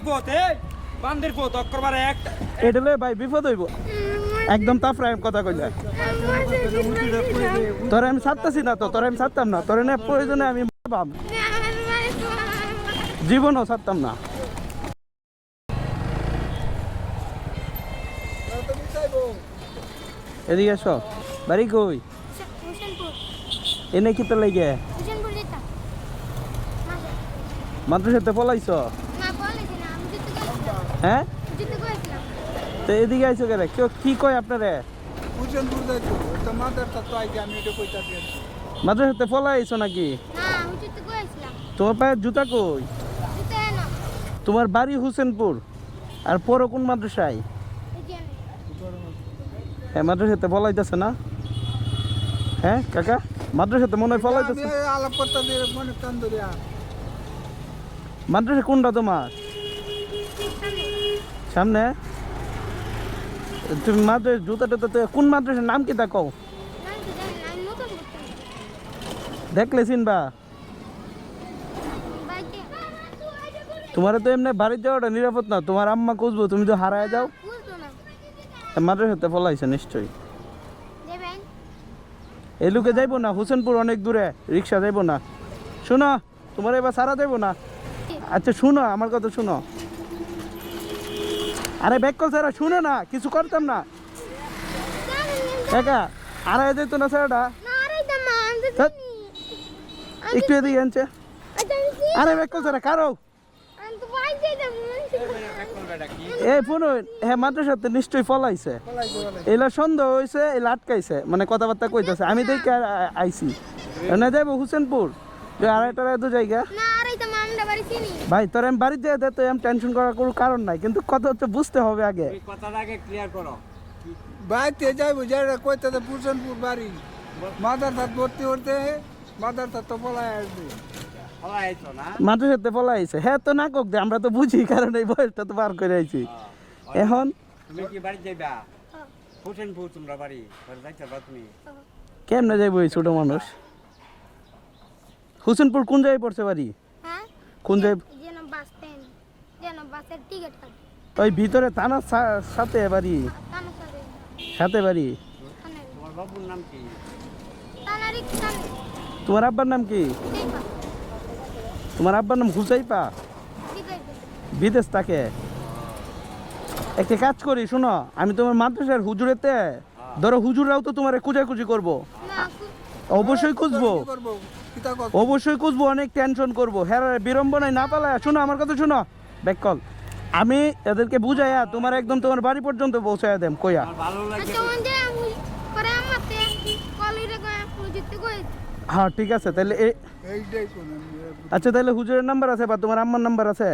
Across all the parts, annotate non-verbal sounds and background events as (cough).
বান্দার পথ এ? বান্দির পথ অক্করবার একটা এটা লয়ে ভাই বিপদ হইব। একদম তাফরায় কথা কইলা। তোরে আমি ছাড়তাছি না তো তোরে আমি ছাড়তাম না। তোরে না প্রয়োজনে আমি ভাব জীবনও ছাড়তাম না। এদিকে এসো। বাড়ি কই? এনে কি তো লাগে মাদ্রাসাতে পলাইছ না বলেছি না আমি জিততে গেছিলাম হ্যাঁ? তো এদিকে আইছো কেন? কেউ কি কয় আপনারে? কুচনপুর যাইতো তো মাদার তো আইকে আমি এটা কইতা দিই নাকি? তোমার পায়ের জুতা কই? তোমার বাড়ি হুসেনপুর। আর পরও কোন মাদ্রাসায়? হ্যাঁ মাদ্রাসাতে পলাইতেছে না? হ্যাঁ কাকা? মাদ্রাসাতে মনে হয় আমি পলাইতেছে আলাপ করতে দিয়ে কান ধরিয়া। মাদ্রাসা কোনটা তোমার? সামনে। তুমি মাদ্রাসা জুতা টুতা কোন মাদ্রাসার নাম কি করতাম দেখলে চিনবা। তোমার তো এমনি বাড়ি যাওয়াটা নিরাপদ না, তোমার আম্মা খুঁজবো, তুমি তো হারায় যাও। মাদ্রাসাতে পলাইছে নিশ্চয়ই। এই লোকে যাইবো না, হোসেনপুর অনেক দূরে, রিক্সা যাইবো না। শোনো, তোমার এবার সারা যাইবো না। আচ্ছা শুনো, আমার কথা শুনো। আরে ব্যাক কল স্যারা শুনো না কিছু করতাম না। একা আড়াই যেত না স্যারটা। আরে একটু এদিকে আনছে। আচ্ছা আরে ব্যাক কল স্যারা কারও। আমি তো বাইকে যাব এই ফোন হ্যাঁ মাদ্রাসাতে নিশ্চয়ই ফলাইছে এলা সন্দেহ হয়েছে এলা আটকাইছে মানে কথাবার্তা কইতেছে। আমি দেখে আর আ- আইছি। না যাইবো হোসেনপুর। আড়াইটা তো জায়গা। ভাই তোর আমি বাড়িতে যেতে তো আমি টেনশন করার কোনো কারণ নাই। কিন্তু কথা হচ্ছে বুঝতে হবে আগে। এই কথাটাকে ক্লিয়ার করো। যাইবো যারা কইতে তো কুচনপুর বাড়ি। মাদার তাত ভর্তি হতে মাদার তাত তো পলায় আসবে। হলাই আইছো হ্যাঁ তো না কোক দে আমরা তো বুঝি কারণ এই বয়সটা তো পার করে আইছি। এখন? তুমি কি বাড়ি যাইবা? হোসেনপুর তোমরা বাড়ি বাড়ি যাইতে তুমি? কেমনে যাইবো এই ছোট মানুষ? হোসেনপুর কোন জায়গায় পড়ছে বাড়ি? কোন ওই ভিতরে থানার সাথে বাড়ি? সাথে। সাথে বাড়ি? তোমার আব্বার নাম কি? তোমার আব্বার নাম হুসাইপা বিদেশ থাকে? একটা কাজ করি শোনো আমি তোমার মাদ্রাসার হুজুরেতে ধরো হুজুররাও তো তোমার খুঁজাখুঁজি করব। অবশ্যই খুঁজবো। অবশ্যই খুঁজবো অনেক টেনশন করব। হ্যাঁ বিড়ম্বনায় না পালায় শোনো আমার কথা শোনো। ব্যাককল আমি এদেরকে বুঝাইয়া তোমার একদম তোমার বাড়ি পর্যন্ত পৌঁছাইয়া দেম কইয়া। আমার ভালো লাগে আচ্ছা হ্যাঁ ঠিক আছে তাহলে এ আচ্ছা তাহলে হুজুরের নাম্বার আছে বা তোমার আম্মার নাম্বার আছে?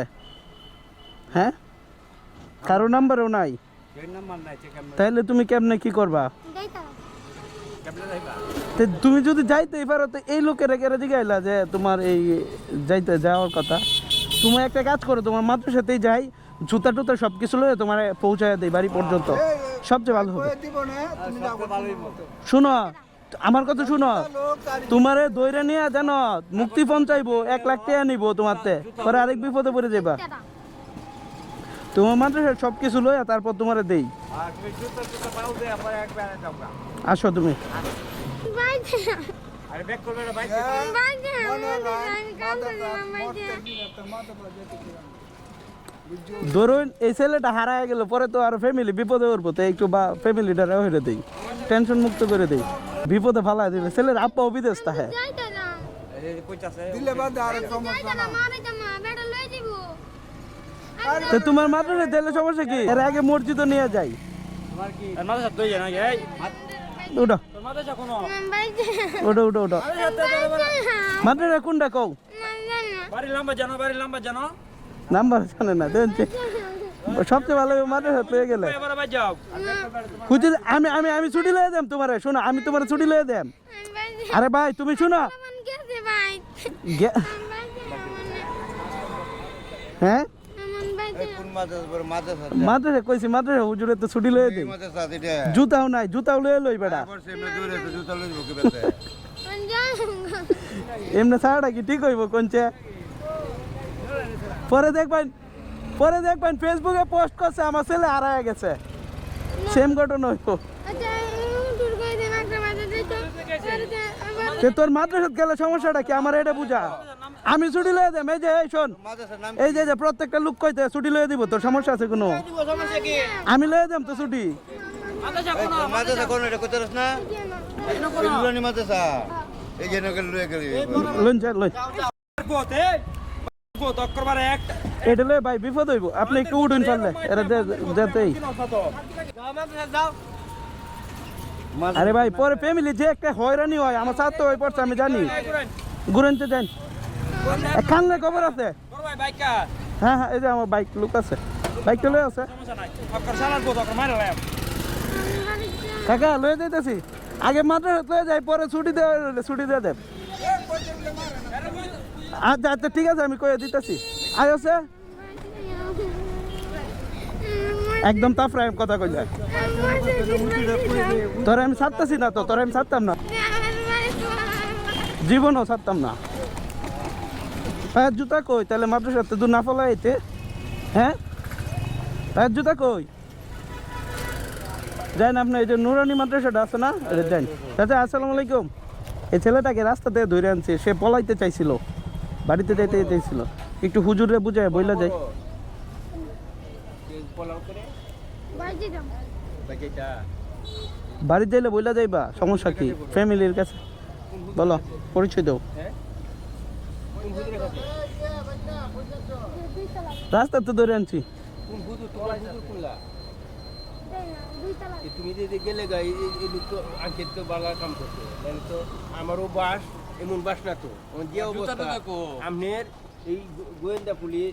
হ্যাঁ? কারও নাম্বারও নাই? তাহলে তুমি কেমনে কি করবা? তে তুমি যদি যাইতেই পারো তো এই লোকের একেবারে জিগাইলা যে তোমার এই যাইতে যাওয়ার কথা। তুমি একটা কাজ করো তোমার মাত্র সাথেই যাই জুতা টুতা সব কিছু লয়ে তোমার পৌঁছায় দেই বাড়ি পর্যন্ত। সবচেয়ে ভালো হবে। শুনো আমার কথা শুনো তোমারে দইরা নিয়ে জান মুক্তি পঞ্চাইবো এক লাখ টাকা নিব তোমারতে পরে আরেক বিপদে পড়ে যাবা তোমার মাদ্রাসার সব কিছু লইয়া তারপর তোমারে দেই। আসো তুমি। আরে ব্যাক করবে না হয়? ধরুন এই ছেলেটা হারায় গেল পরে তো আর ফ্যামিলি বিপদে পড়ব তো একটু বা ফ্যামিলিটা হয়ে দেই টেনশন মুক্ত করে দেই বিপদে ফালাই দিলে ছেলের আব্বাও বিদেশ দিব তো তোমার মাদ্রাসা দিলে সমস্যা কি? এর আগে মসজিদও নিয়ে যাই। তোমার কি মাদ্রাসা উঠো। উঠো উঠো উঠো। মাদ্রাসা কোনটা কও? বাড়ি লম্বা জানো বাড়ি লম্বা জানো নাম্বার জানে না দেখছি সবচেয়ে ভালো মাদ্রাসা পেয়ে গেলে। যাও আমি আমি আমি ছুটি লয়ে দেম তোমারে শোনো আমি তোমার ছুটি লয়ে দেম। আরে ভাই তুমি শোনো। হ্যাঁ? মাদ্রাসা কইছি মাদ্রাসা হুজুরে তো ছুটি লয়ে দেই জুতাও নাই জুতাও লয়ে লই বেটা এমনি সারাটা কি ঠিক হইব কোনছে পরে দেখবেন পরে দেখবেন ফেসবুকে পোস্ট করছে আমার ছেলে হারায় গেছে। সেম ঘটনা হইব। তোর মাদ্রাসাত গেলে সমস্যাটা কি? আমার এটা বুঝা। আমি ছুটি লয়ে দেম এই যে এই শোন এই যে প্রত্যেকটা লোক কইতে ছুটি লয়ে দিব তোর সমস্যা আছে কোনো আমি লয়ে দেম তো ছুটি এটা লয়ে ভাই বিপদ হইব আপনি একটু উঠুন পারলে এটা যেতেই আরে ভাই পরে ফ্যামিলি যে একটা হয়রানি হয় আমার সাথে হয়ে পড়ছে আমি জানি ঘুরেনতে যান কানলে খবর আছে? হ্যাঁ হ্যাঁ এই যে আমার বাইক লুক আছে। বাইকটা লয়ে আছে। কাকা লয়ে যাইতেছি। আগে মাত্র লয়ে যাই পরে ছুটি দেওয়া ছুটি দিয়ে দেব। আচ্ছা আচ্ছা ঠিক আছে আমি কয়ে দিতেছি। আয় আছে একদম তাফরায় কথা কইলা তোরে আমি ছাড়তেছি না তো তোরে আমি ছাড়তাম না। জীবনও ছাড়তাম না। পায়ের জুতা কই? তাহলে মাদ্রাসাতে দু না ফলাইতে। হ্যাঁ? পায়ের জুতা কই? যান আপনি এই যে নুরানি মাদ্রাসাটা আছে না? যান চাচা, আসসালামু আলাইকুম। এই ছেলেটাকে রাস্তা থেকে ধরে আনছে। সে পলাইতে চাইছিল। বাড়িতে যাইতে চাইছিল। একটু হুজুরে বুঝায়, বইলা যায় বাড়ি যাইলে বইলা যাইবা। সমস্যা কি? ফ্যামিলির কাছে। বলো, পরিচয় দাও। রাস্তা তো ধরে আনছি। তুমি যদি গেলে গাই এই লোক তো আঙ্কেল তো বালা কাম করছে। তাহলে তো আমারও বাস এমন বাস না তো। যে অবস্থা। আপনার এই গোয়েন্দা পুলিশ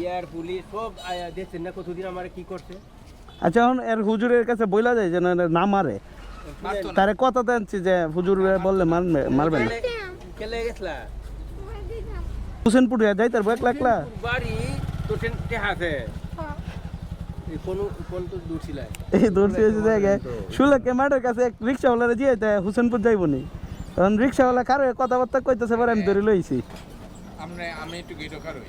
এয়ার পুলিশ সব আয়া দেখছেন না কতদিন আমার কি করছে? আচ্ছা এখন এর হুজুরের কাছে বইলা যায় যেন না মারে। তারে কথা আনছি যে হুজুর বললে মারবে মারবে না। কেলে গেছলা? হুসেনপুর যাই তার একলা একলা? বাড়ি তো টেহাছে এই কোন কোন তো দূর ছিলাই এই দৌড়ছে এসে জায়গায় মাঠের কাছে এক রিক্সাওয়ালারে দিয়ে দেয় হুসেনপুর যাইব নি। কারণ রিক্সাওয়ালা কারও কথাবার্তা কইতেছে পরে আমি ধরে লইছি। আমি একটু গেটো কারি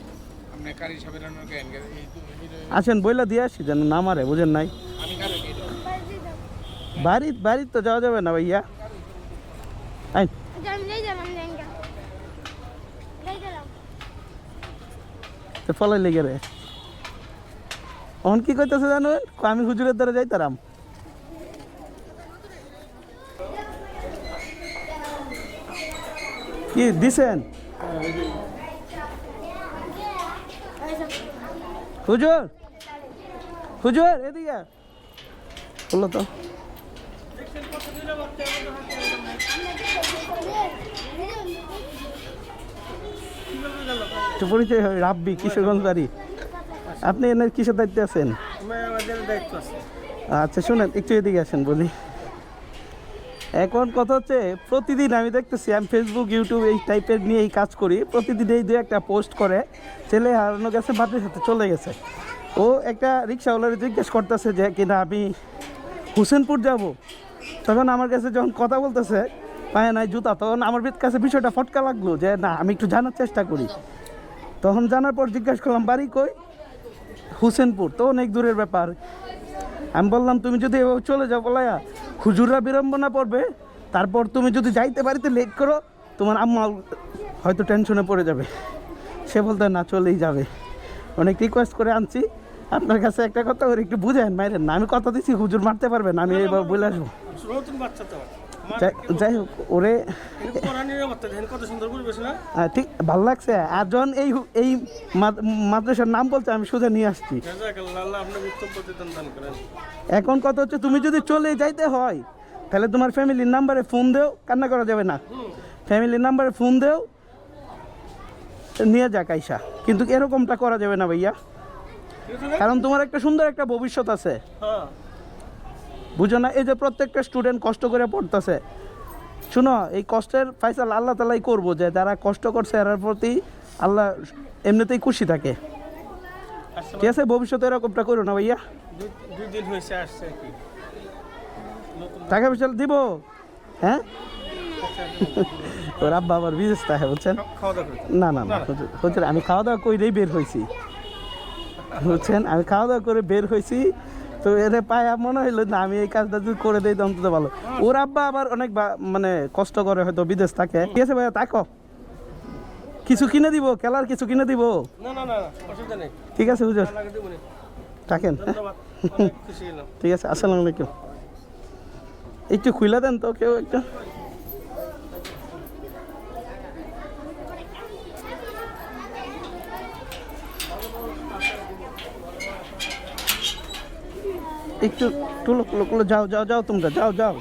আসেন বইলা দিয়ে আসি যেন না মারে বুঝেন নাই। বাড়ি বাড়ি তো যাওয়া যাবে না ভাইয়া। আইন আচ্ছা আমি যাই যালাম লেঙ্গা যাই গেলাম তো ফলাই লেগে রে। অন কি কইতেছে জানো? আমি হুজুরের দ্বারা যাইতারাম। কি, দিছেন? হুজুর? হুজুর, এদিকে। বলল তো। একটু পরিচয় হয় রাব্বি কিশোরগঞ্জ আপনি এনে কিসের দায়িত্বে আছেন? আচ্ছা শুনেন, একটু এদিকে আসেন, বলি। এখন কথা হচ্ছে, প্রতিদিন আমি দেখতেছি, আমি ফেসবুক ইউটিউব এই টাইপের নিয়ে এই কাজ করি। প্রতিদিন এই দু একটা পোস্ট করে, ছেলে হারানো গেছে বাড়ির সাথে চলে গেছে। ও একটা রিক্সাওয়ালার জিজ্ঞেস করতেছে যে, কিনা আমি হুসেনপুর যাব? তখন আমার কাছে যখন কথা বলতেছে পায়ে নাই জুতা তখন আমার কাছে বিষয়টা ফটকা লাগল যে না আমি একটু জানার চেষ্টা করি। তখন জানার পর জিজ্ঞেস করলাম বাড়ি কই? হুসেনপুর। তো অনেক দূরের ব্যাপার। আমি বললাম তুমি যদি এভাবে চলে যাও বলায়া হুজুররা বিড়ম্বনা পড়বে তারপর তুমি যদি যাইতে বাড়িতে লেট করো তোমার আম্মা হয়তো টেনশনে পড়ে যাবে। সে বলতে না চলেই যাবে। অনেক রিকোয়েস্ট করে আনছি। আপনার কাছে একটা কথা ওর একটু বুঝেন মাইরেন না। আমি কথা দিচ্ছি হুজুর মারতে পারবেন আমি এবার বলে আসব। যাই- হোক ওরে ঠিক ভালো লাগছে। আর যখন এই এই মাদ- মাদ্রাসার নাম বলছে আমি সোজা নিয়ে আসছি। করেন। এখন কথা হচ্ছে তুমি যদি চলে যাইতে হয় তাহলে তোমার ফ্যামিলির নাম্বারে ফোন দেও কান্না করা যাবে না। ফ্যামিলির নাম্বারে ফোন দেও নিয়ে যাক আইসা। কিন্তু এরকমটা করা যাবে না ভাইয়া। কারণ তোমার একটা সুন্দর একটা ভবিষ্যৎ আছে। হ্যাঁ। বুঝো না এই যে প্রত্যেকটা স্টুডেন্ট কষ্ট করে পড়তেছে। শুনো এই কষ্টের ফাইসাল আল্লাহ তালাই করব যে যারা কষ্ট করছে এর প্রতি আল্লাহ এমনিতেই খুশি থাকে। ঠিক আছে ভবিষ্যতে এরকমটা করো না ভাইয়া। দুই- দুই দিন হয়েছে আসছে টাকা পয়সা দিব? হ্যাঁ? (laughs) ওর আব্বা আবার বিদেশ থাকে বুঝছেন? করতে না না না হুজুর- আমি খাওয়া দাওয়া কইরেই বের হয়েছি বুঝছেন? আমি খাওয়া দাওয়া করে বের হয়েছি তো এর পায়া মনে হইল না আমি এই কাজটা যদি করে দিই তো অন্তত ভালো। ওর আব্বা আবার অনেক মানে কষ্ট করে হয়তো বিদেশ থাকে। ঠিক আছে ভাইয়া তাকো। কিছু কিনে দিব খেলার কিছু কিনে দিব। না না না অসুবিধা নেই। ঠিক আছে হুজুর থাকেন। (laughs) ঠিক আছে আসসালামু আলাইকুম। একটু খুলে দেন তো কেউ একটা। একটু টুলো টুলো যাও যাও যাও তোমরা যাও যাও।